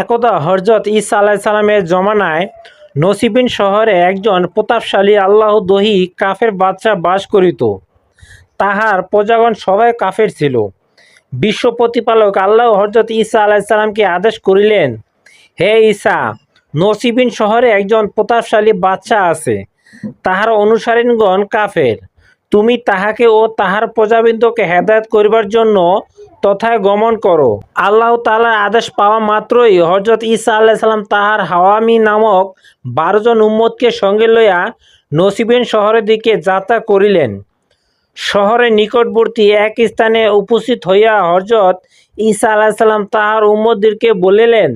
একদা হরজত ঈসা আলাহ সালামের জমানায় নসিবিন শহরে একজন প্রতাপশালী আল্লাহ দহি কাফের বাচ্চা বাস করিত। তাহার প্রজাগণ সবাই কাফের ছিল। বিশ্ব প্রতিপালক আল্লাহ হরজত ঈসা আলাহ সালামকে আদেশ করিলেন, হে ঈসা নসিবিন শহরে একজন প্রতাপশালী বাচ্চা আছে। তাহার অনুসারীগণ কাফের। তুমি তাহাকে ও তাহার প্রজাবৃন্দকে হেদায়ত করিবার জন্য তথায় গমন করো। আল্লাহ তালার আদেশ পাওয়া মাত্রই হজরত ঈসা আল্লাহ সাল্লাম তাহার হাওয়ামি নামক বারোজন উম্মতকে সঙ্গে লইয়া নসিবেন শহরের দিকে যাত্রা করিলেন। শহরের নিকটবর্তী এক স্থানে উপস্থিত হইয়া হজরত ঈসা সাল্লাম তাহার উম্মদদেরকে বলিলেন,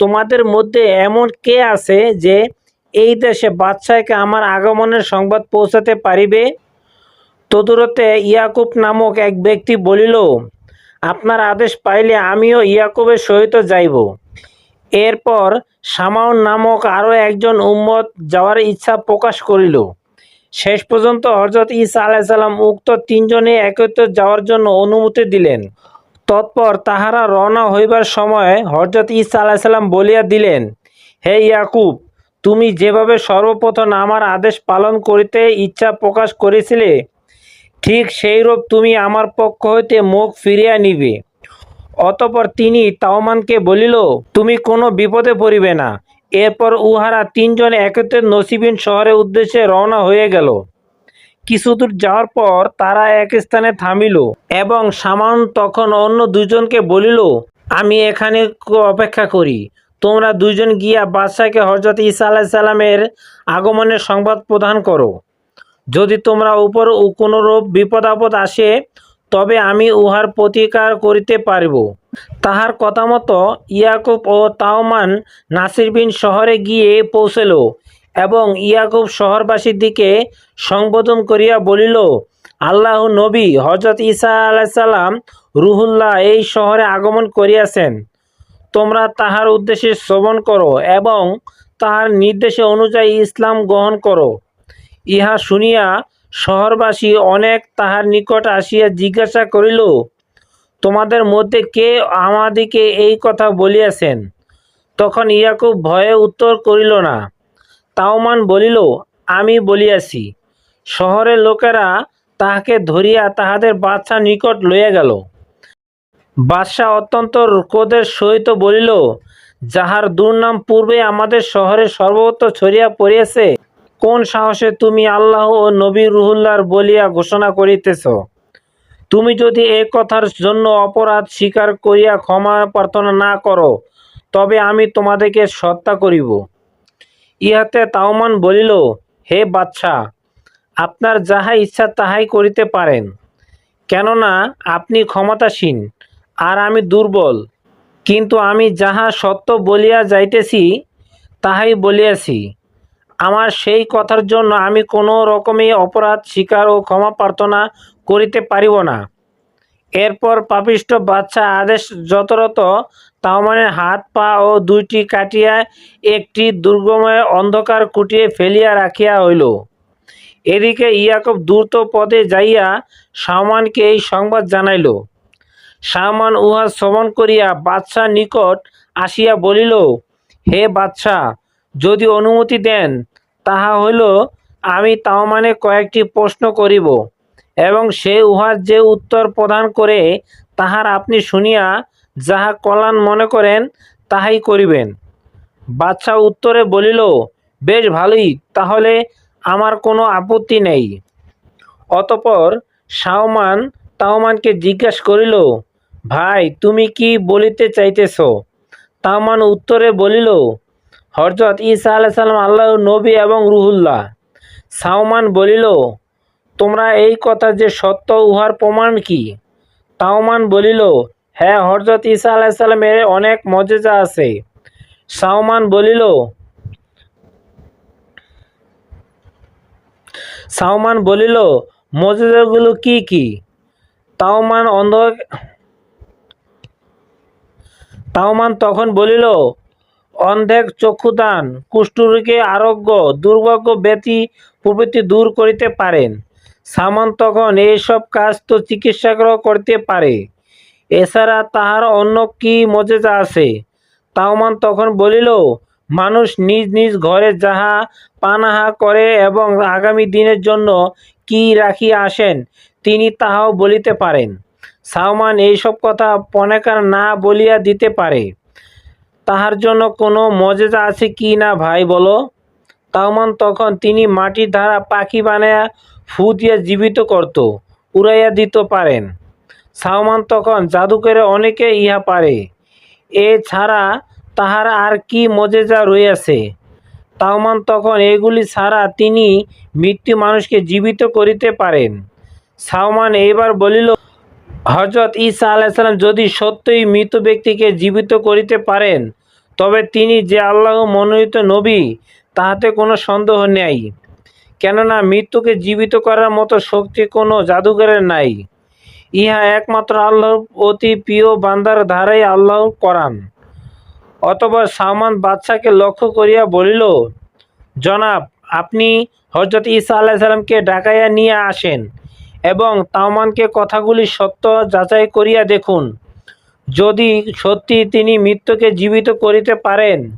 তোমাদের মধ্যে এমন কে আছে যে এই দেশে বাদশাহকে আমার আগমনের সংবাদ পৌঁছাতে পারিবে? তদুরতে ইয়াকুব নামক এক ব্যক্তি বলিল, আপনার আদেশ পাইলে আমিও ইয়াকুবের সহিত যাইব। এরপর সামাউন নামক আরও একজন উম্মত যাওয়ার ইচ্ছা প্রকাশ করিল। শেষ পর্যন্ত হজরত ঈসা আলাইসাল্লাম উক্ত তিনজনে একত্রে যাওয়ার জন্য অনুমতি দিলেন। তৎপর তাহারা রওনা হইবার সময় হজরত ঈসা আলাইসাল্লাম বলিয়া দিলেন, হে ইয়াকুব, তুমি যেভাবে সর্বপ্রথম আমার আদেশ পালন করিতে ইচ্ছা প্রকাশ করেছিলে ঠিক সেইরূপ তুমি আমার পক্ষ হইতে মুখ ফিরিয়া নিবে। অতপর তিনি তাওমানকে বলিল, তুমি কোনো বিপদে পড়িবে না। এরপর উহারা তিনজন একত্রে নসিবিন শহরের উদ্দেশ্যে রওনা হয়ে গেল। কিছুদূর যাওয়ার পর তারা এক স্থানে থামিল এবং সামান তখন অন্য দুজনকে বলিল, আমি এখানে অপেক্ষা করি। তোমরা দুজন গিয়া বাদশাহকে হজরত ঈসা আলাহ সাল্লামের আগমনের সংবাদ প্রদান করো। যদি তোমরা উপর ও- কোনো বিপদ আপদ আসে, তবে আমি উহার প্রতিকার করিতে পারিব। তাহার কথা মতো ইয়াকুব ও তাওমান নাসির বিন শহরে গিয়ে পৌঁছল এবং ইয়াকুব শহরবাসীর দিকে সংবোধন করিয়া বলিল, আল্লাহ নবী হজরত ঈসা আলাইসাল্লাম রুহুল্লাহ এই শহরে আগমন করিয়াছেন। তোমরা তাহার উদ্দেশ্যে শ্রবণ করো এবং তাহার নির্দেশে অনুযায়ী ইসলাম গ্রহণ করো। ইহা শুনিয়া শহরবাসী অনেক তাহার নিকট আসিয়া জিজ্ঞাসা করিল, তোমাদের মধ্যে কে আমাদিকে এই কথা বলিয়াছেন? তখন ইয়াকুব ভয়ে উত্তর করিল না। তাওমান বলিল, আমি বলিয়াছি, শহরের লোকেরা তাহাকে ধরিয়া তাহাদের বাদশাহ নিকট লইয়া গেল। বাদশাহ অত্যন্ত ক্রোধের সহিত বলিল, যাহার দুর্নাম পূর্বে আমাদের শহরে সর্বত্র ছড়িয়া পড়িয়াছে কোন সাহসে তুমি আল্লাহ ও নবী রুহুল্লার বলিয়া ঘোষণা করিতেছ? তুমি যদি এ কথার জন্য অপরাধ স্বীকার করিয়া ক্ষমা প্রার্থনা না করো, তবে আমি তোমাদেরকে হত্যা করিব। ইহাতে তাওমান বলিল, হে বাদশাহ, আপনার যাহা ইচ্ছা তাহাই করিতে পারেন। কেননা আপনি ক্ষমতাসীন আর আমি দুর্বল, কিন্তু আমি যাহা সত্য বলিয়া যাইতেছি, তাহাই বলিয়াছি। আমার সেই কথার জন্য আমি কোনো রকমে অপরাধ, স্বীকার ও ক্ষমা প্রার্থনা করিতে পারিব না। এরপর পাপিষ্ট বাচ্চা আদেশ যতরত তাওমানের হাত, পা ও দুইটি কাটিয়া একটি দুর্গময় অন্ধকার কুটিয়ে ফেলিয়া রাখিয়া হইল এদিকে ইয়াকুব দ্রুত পদে যাইয়া সামানকে এই সংবাদ জানাইল। সামান উহা শ্রবণ করিয়া বাদশাহ নিকট আসিয়া বলিল, হে বাদশাহ যদি অনুমতি দেন, তাহা হইল আমি তাওমানে কয়েকটি প্রশ্ন করিব, এবং সে উহার যে উত্তর প্রদান করে, তাহার আপনি শুনিয়া যাহা কল্যাণ মনে করেন, তাহাই করিবেন। বাদশাহ উত্তরে বলিল, বেশ ভালোই, তাহলে আমার কোনো আপত্তি নেই। অতপর সাওমান তাওমানকে জিজ্ঞাসা করিল, ভাই, তুমি কি বলিতে চাইতেছ? তাওমান উত্তরে বলিল হরজত ঈসা আলাহ সাল্লাম আল্লাহ নবী এবং রুহুল্লাহ। সাওমান বলিল, তোমরা এই কথা যে সত্য, উহার প্রমাণ কি? তাওমান বলিল হ্যাঁ হরজত ঈসা আলাহ সাল্লামের অনেক মজেজা আছে। সাওমান বলিল সাওমান বলিল মজেজাগুলো কি কি? তাওমান অন্ধ তাওমান তখন বলিল অন্ধেক চক্ষুদান, কুষ্ঠরোগে আরোগ্য, দুর্ভাগ্য ব্যতি প্রভৃতি দূর করিতে পারেন। সামন তখন এইসব কাজ তো চিকিৎসকরাও করতে পারে। এছাড়া তাহার অন্য কি মজেজা আছে? তাওমান তখন বলিল, মানুষ নিজ নিজ ঘরে যাহা পানাহা করে এবং আগামী দিনের জন্য কি রাখিয়া আসেন, তিনি তাহাও বলিতে পারেন। সাওমান এইসব কথা পনেকার না বলিয়া দিতে পারে। তাহার জন্য কোনো মজেজা আছে কি না ভাই বলো? তাওমান তখন তিনি মাটির ধারা পাখি বানায়া ফু দিয়া জীবিত করত, উড়াইয়া দিতে পারেন। সাওমান তখন জাদু করে অনেকে ইহা পারে। এ ছাড়া তাহার আর কি মজেজা রইয়াছে? তাওমান তখন এগুলি ছাড়া তিনি মৃত্যু মানুষকে জীবিত করিতে পারেন। সাওমান এইবার বলিল হজরত ঈসা আলাইসাল্লাম যদি সত্যই মৃত ব্যক্তিকে জীবিত করিতে পারেন, তবে তিনি যে আল্লাহ মনোনীত নবী, তাহাতে কোনো সন্দেহ নেই। কেননা মৃত্যুকে জীবিত করার মতো শক্তি কোনো জাদুঘরের নাই। ইহা একমাত্র আল্লাহর অতি প্রিয় বান্দার ধারাই আল্লাহ করান। অতঃপর সামান বাদশাকে লক্ষ্য করিয়া বলিল, জনাব, আপনি হজরত ঈসা আলাহ সাল্লামকে ডাকাইয়া নিয়ে আসেন। এবং তাওমানকে কথাগুলি সত্য যাচাই করিয়া দেখুন। যদি সত্যি তিনি মৃত্যুকে জীবিত করিতে পারেন